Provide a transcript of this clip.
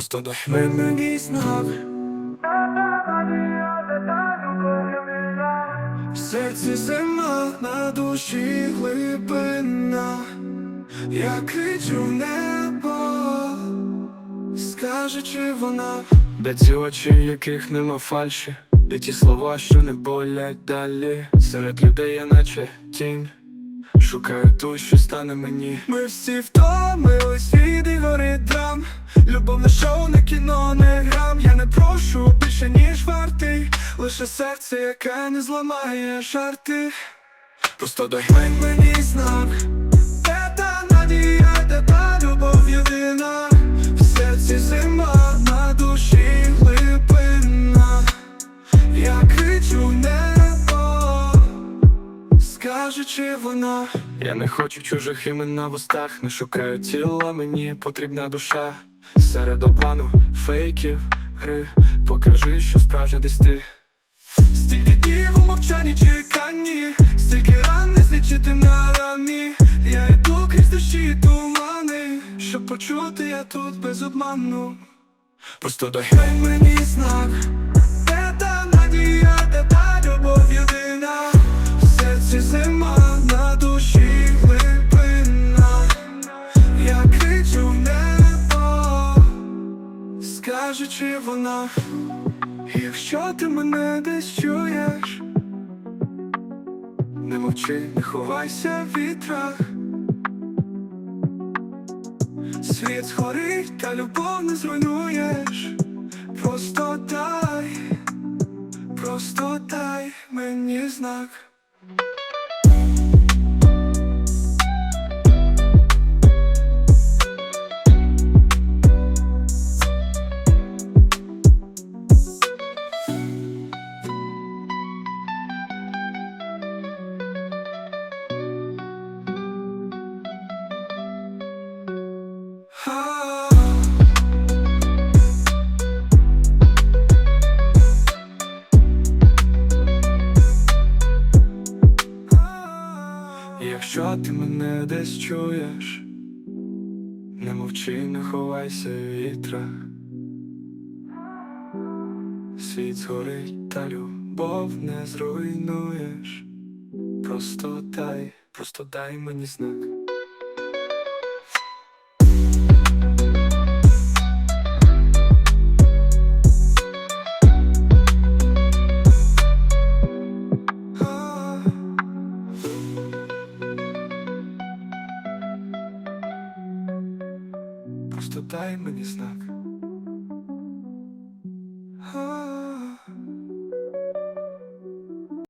Просто дай знак В серці зима, на душі глибина. Я кричу в небо. Скаже, чи вона? Де ці очі, яких нема фальші? Де ті слова, що не болять далі? Серед людей я наче тінь. Шукаю ту, що стане мені. Ми всі втомились від ігор і драм шоу, не кіно, не грам Я не прошу більше, ніж вартий. Лише серце, яке не зламає жарти. Просто дай мені знак. Де та надія, де та любов єдина. В серці зима, на душі глибина. Я кричу небо Скаже, чи вона. Я не хочу чужих імен на вустах Не шукаю тіла, мені потрібна душа Серед обману, фейків, гри. Покажи, що справжня десь ти. Стільки днів у мовчанні чеканні. Стільки ран не злічити на рамі Я йду крізь дощі і тумани. Щоб почути я тут без обману. Просто дай мені знак. Де та надія, де та любов єдина? В серці зима, Скаже, чи вона Якщо ти мене десь чуєш Не мовчи, не ховайся в вітрах. Світ згорить, та любов не зруйнуєш. Просто дай, просто дай мені знак Якщо ти мене десь чуєш, не мовчи, не ховайся в вітрах. Світ згорить, та любов не зруйнуєш. Просто дай, просто дай мені знак. просто дай мені знак.